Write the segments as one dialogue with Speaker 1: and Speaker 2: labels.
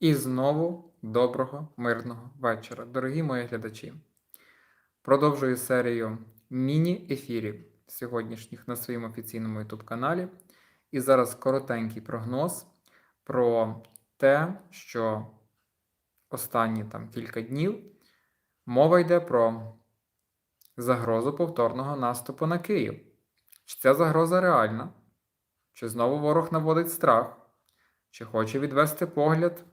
Speaker 1: І знову доброго мирного вечора, дорогі мої глядачі. Продовжую серію міні-ефірів сьогоднішніх на своєму офіційному YouTube каналі. І зараз коротенький прогноз про те, що останні там кілька днів мова йде про загрозу повторного наступу на Київ. Чи ця загроза реальна? Чи знову ворог наводить страх? Чи хоче відвести погляд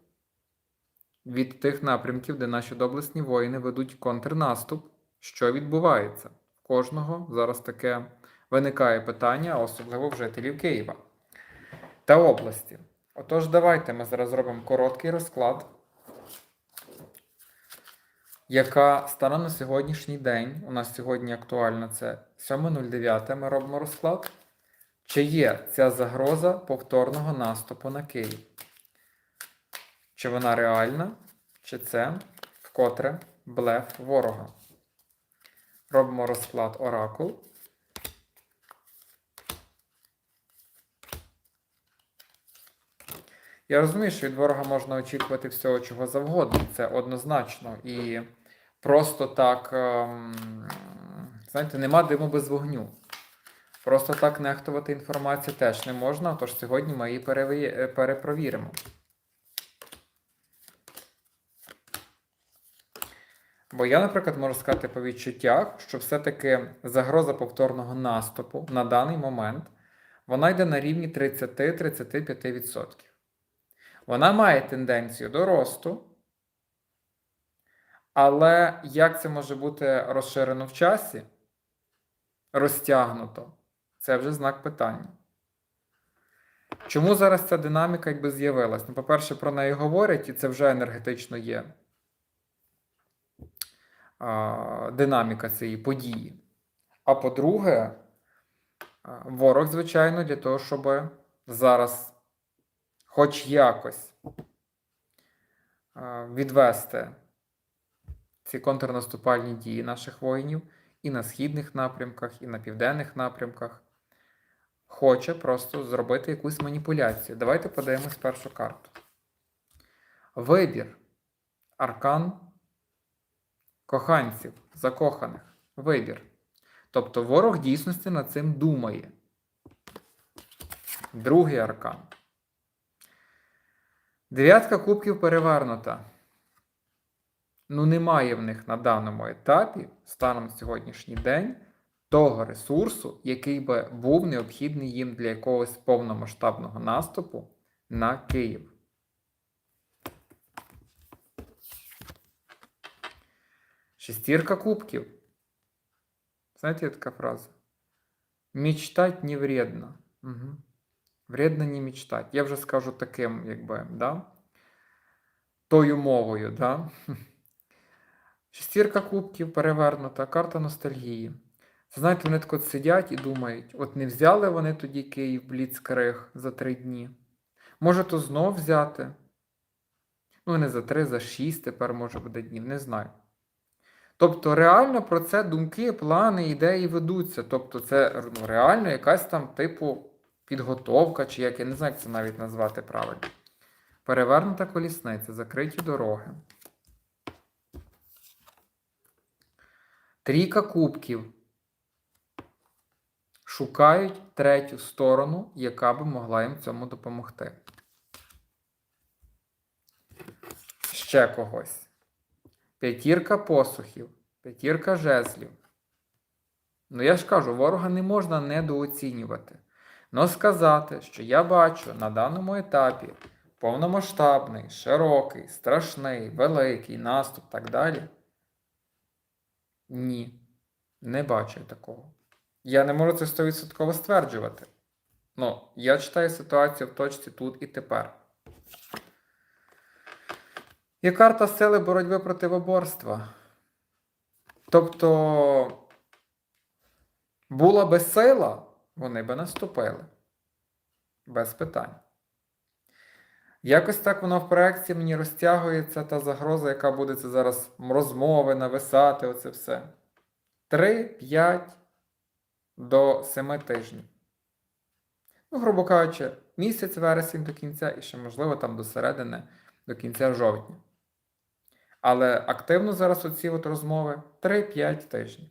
Speaker 1: від тих напрямків, де наші доблесні воїни ведуть контрнаступ, що відбувається. Кожного зараз таке виникає питання, особливо в жителів Києва та області. Отож, давайте ми зараз зробимо короткий розклад, яка стане на сьогоднішній день. У нас сьогодні актуальна це 7.09. Ми робимо розклад. Чи є ця загроза повторного наступу на Київ? Чи вона реальна, чи це вкотре блеф ворога? Робимо розклад оракул. Я розумію, що від ворога можна очікувати всього, чого завгодно. Це однозначно. І просто так, ем, знаєте, нема диму без вогню. Просто так нехтувати інформацію теж не можна, тож сьогодні ми її перепровіримо. Бо я, наприклад, можу сказати по відчуттях, що все-таки загроза повторного наступу на даний момент вона йде на рівні 30-35%. Вона має тенденцію до росту, але як це може бути розширено в часі, розтягнуто, це вже знак питання. Чому зараз ця динаміка якби з'явилась? Ну, по-перше, про неї говорять, і це вже енергетично є динаміка цієї події. А по-друге, ворог, звичайно, для того, щоб зараз хоч якось відвести ці контрнаступальні дії наших воїнів і на східних напрямках, і на південних напрямках, хоче просто зробити якусь маніпуляцію. Давайте подивимось першу карту. Вибір. Аркан коханців, закоханих. Вибір. Тобто ворог дійсності над цим думає. Другий аркан. Дев'ятка кубків перевернута. Ну, немає в них на даному етапі, станом на сьогоднішній день, того ресурсу, який би був необхідний їм для якогось повномасштабного наступу на Київ. Шестірка кубків. Знаєте, є така фраза? Мечтать не вредно. Угу. Вредно не мечтать. Я вже скажу таким, якби, да? тою мовою, да? Шестірка кубків перевернута, карта ностальгії. Це знаєте, вони так от сидять і думають, от не взяли вони тоді Київ Бліцкриг за три дні. Може, то знов взяти? Ну, не за три, за шість тепер може буде днів, не знаю. Тобто, реально про це думки, плани, ідеї ведуться. Тобто, це ну, реально якась там, типу, підготовка, чи як я не знаю, як це навіть назвати правильно. Перевернута колісниця, закриті дороги. Трійка кубків. Шукають третю сторону, яка би могла їм цьому допомогти. Ще когось. П'ятірка посухів, п'ятірка жезлів. Ну, я ж кажу, ворога не можна недооцінювати. Но сказати, що я бачу на даному етапі повномасштабний, широкий, страшний, великий наступ так далі. Ні, не бачу такого. Я не можу це 100% стверджувати. Ну, я читаю ситуацію в точці тут і тепер. Є карта сили боротьби противоборства. Тобто, була би сила, вони би наступили. Без питань. Якось так воно в проекції мені розтягується та загроза, яка буде це зараз розмови, нависати, оце все. 3-5 до 7 тижнів. Ну, грубо кажучи, місяць вересень до кінця і ще, можливо, там до середини до кінця жовтня. Але активно зараз оці от розмови 3-5 тижнів.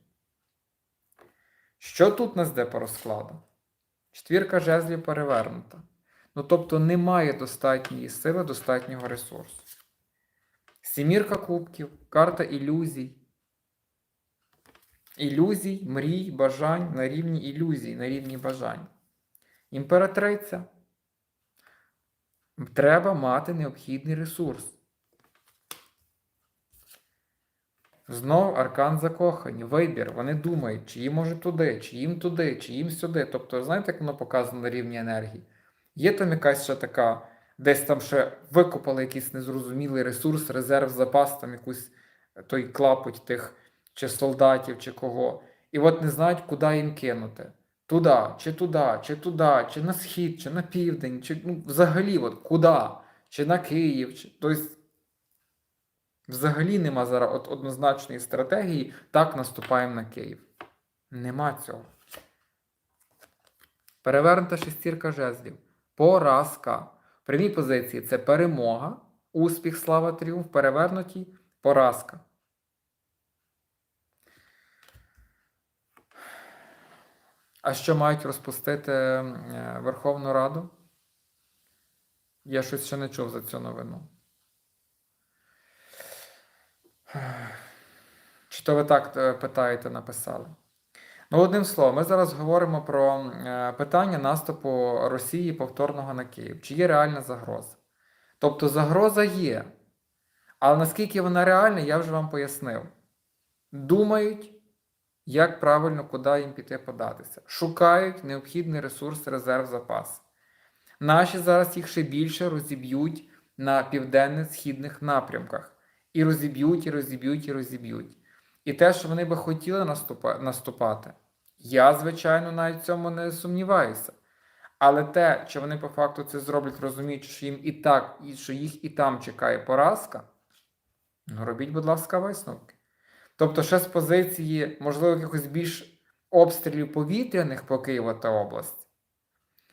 Speaker 1: Що тут нас де по розкладу? Четвірка жезлів перевернута. Ну, тобто немає достатньої сили, достатнього ресурсу. Сімірка кубків, карта ілюзій. Ілюзій, мрій, бажань на рівні ілюзій, на рівні бажань. Імператриця. Треба мати необхідний ресурс. Знов аркан закохані, вибір. Вони думають, чи їм може туди, чи їм туди, чи їм сюди. Тобто, знаєте, як воно показано на рівні енергії? Є там якась ще така, десь там ще викопали якийсь незрозумілий ресурс, резерв, запас, там якусь той клапоть тих чи солдатів, чи кого. І от не знають, куди їм кинути. Туди, чи туди, чи туди, чи на схід, чи на південь, чи ну, взагалі, от куди, чи на Київ. Чи... Тобто, взагалі нема зараз от однозначної стратегії, так наступаємо на Київ. Нема цього. Перевернута шестірка жезлів. Поразка. В прямій позиції це перемога, успіх, слава, тріумф, перевернутій поразка. А що мають розпустити е, Верховну Раду? Я щось ще не чув за цю новину. Чи то ви так е, питаєте, написали? Ну, одним словом, ми зараз говоримо про е, питання наступу Росії повторного на Київ. Чи є реальна загроза? Тобто загроза є. Але наскільки вона реальна, я вже вам пояснив. Думають, як правильно, куди їм піти податися. Шукають необхідний ресурс, резерв, запас. Наші зараз їх ще більше розіб'ють на південно-східних напрямках. І розіб'ють, і розіб'ють, і розіб'ють. І те, що вони би хотіли наступати, я, звичайно, навіть в цьому не сумніваюся. Але те, що вони по факту це зроблять, розуміючи, що їм і так, і що їх і там чекає поразка, ну робіть, будь ласка, висновки. Тобто, ще з позиції, можливо, якихось більш обстрілів повітряних по Києву та області,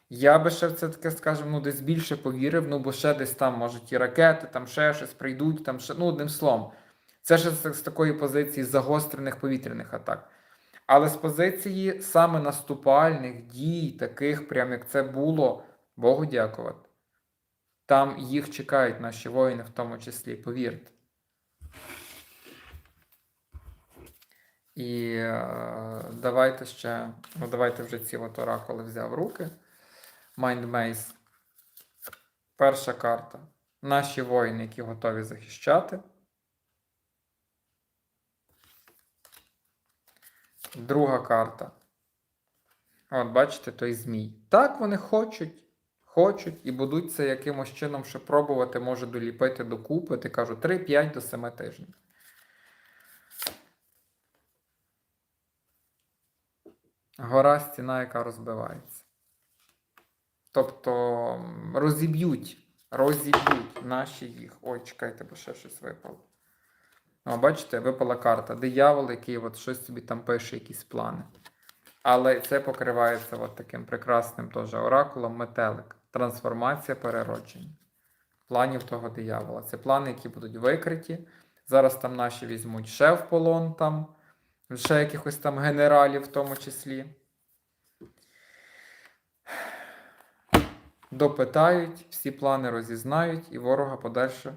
Speaker 1: я би ще в це таке, скажімо, ну, десь більше повірив, ну, бо ще десь там, може, ті ракети, там ще щось прийдуть, там ще, ну, одним словом. Це ще з, з такої позиції загострених повітряних атак. Але з позиції саме наступальних дій, таких, прям як це було, Богу дякувати. Там їх чекають наші воїни, в тому числі, повірте. І е, давайте ще, ну давайте вже ці от оракули взяв руки. Mind Maze. Перша карта. Наші воїни, які готові захищати. Друга карта. От, бачите, той змій. Так, вони хочуть, хочуть і будуть це якимось чином ще пробувати, може доліпити докупи. Ти кажу, 3-5 до 7 тижнів. Гора стіна, яка розбивається. Тобто розіб'ють, розіб'ють наші їх. Ой, чекайте, бо ще щось випало. О, бачите, випала карта. Диявол, який от щось собі там пише, якісь плани. Але це покривається от таким прекрасним теж оракулом метелик. Трансформація переродження. Планів того диявола. Це плани, які будуть викриті. Зараз там наші візьмуть ще в полон, там, ще якихось там генералів в тому числі. Допитають, всі плани розізнають, і ворога подальше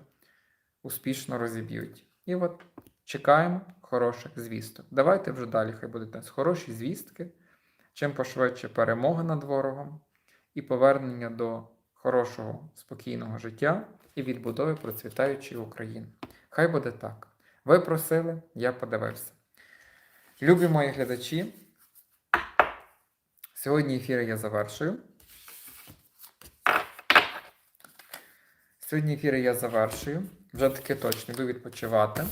Speaker 1: успішно розіб'ють. І от чекаємо хороших звісток. Давайте вже далі, хай будуть нас хороші звістки, чим пошвидше перемога над ворогом і повернення до хорошого, спокійного життя і відбудови процвітаючої України. Хай буде так. Ви просили, я подивився. Любі мої глядачі, сьогодні ефір я завершую. Сьогодні ефір я завершую. Вже таки точно йду відпочивати.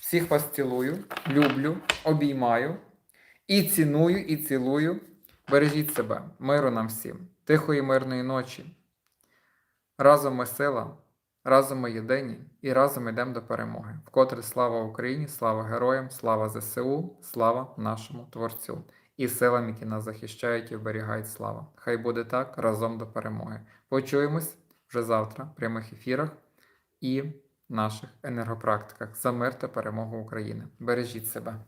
Speaker 1: Всіх вас цілую, люблю, обіймаю і ціную, і цілую. Бережіть себе, миру нам всім, тихої мирної ночі. Разом ми сила, разом ми єдині і разом йдемо до перемоги. Вкотре слава Україні, слава героям, слава ЗСУ, слава нашому Творцю і силам, які нас захищають і вберігають слава. Хай буде так разом до перемоги. Почуємось вже завтра в прямих ефірах. і наших енергопрактиках за мир та перемогу України. Бережіть себе.